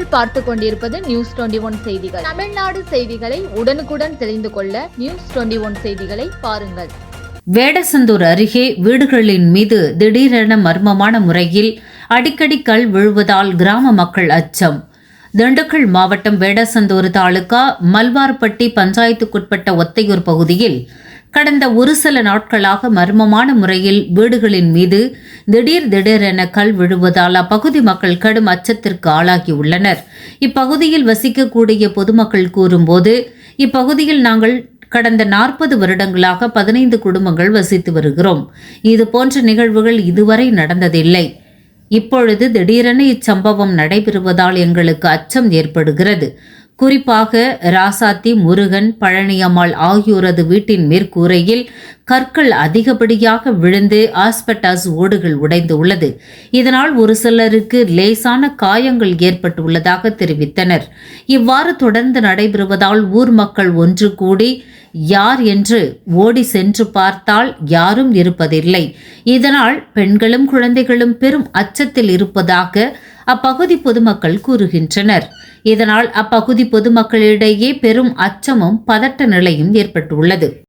நீங்கள் பார்த்து கொண்டிருப்பது நியூஸ் டுவெண்டி ஒன் செய்திகள். தமிழ்நாடு செய்திகளை உடனுக்குடன் தெரிந்து கொள்ள நியூஸ் டுவெண்டி ஒன் செய்திகளை பாருங்கள். வேடசந்தூர் அருகே வீடுகளின் மீது திடீரென மர்மமான முறையில் அடிக்கடி கல் விழுவதால் கிராம மக்கள் அச்சம். திண்டுக்கல் மாவட்டம் வேடசந்தூர் தாலுகா மல்வார்பட்டி பஞ்சாயத்துக்குட்பட்ட ஒத்தையூர் பகுதியில் கடந்த ஒரு சில நாட்களாக மர்மமான முறையில் வீடுகளின் மீது திடீர் திடீரென கல் விழுவதால் அப்பகுதி மக்கள் கடும் அச்சத்திற்கு ஆளாகியுள்ளனர். இப்பகுதியில் வசிக்கக்கூடிய பொதுமக்கள் கூறும்போது இப்பகுதியில் நாங்கள் கடந்த நாற்பது வருடங்களாக பதினைந்து குடும்பங்கள் வசித்து வருகிறோம். இது போன்ற நிகழ்வுகள் இதுவரை நடந்ததில்லை. இப்பொழுது திடீரென இச்சம்பவம் நடைபெறுவதால் எங்களுக்கு அச்சம் ஏற்படுகிறது. குறிப்பாக ராசாத்தி முருகன் பழனியம்மாள் ஆகியோரது வீட்டின் மேற்கூரையில் கற்கள் அதிகப்படியாக விழுந்து ஆஸ்பெட்டாஸ் ஓடுகள் உடைந்து உள்ளது. இதனால் ஒரு சிலருக்கு லேசான காயங்கள் ஏற்பட்டுள்ளதாக தெரிவித்தனர். இவ்வாறு தொடர்ந்து நடைபெறுவதால் ஊர் மக்கள் ஒன்று கூடி யார் என்று ஓடி சென்று பார்த்தால் யாரும் இருப்பதில்லை. இதனால் பெண்களும் குழந்தைகளும் பெரும் அச்சத்தில் இருப்பதாக அப்பகுதி பொதுமக்கள் கூறுகின்றனர். இதனால் அப்பகுதி பொதுமக்களிடையே பெரும் அச்சமும் பதட்ட நிலையும் ஏற்பட்டுள்ளது.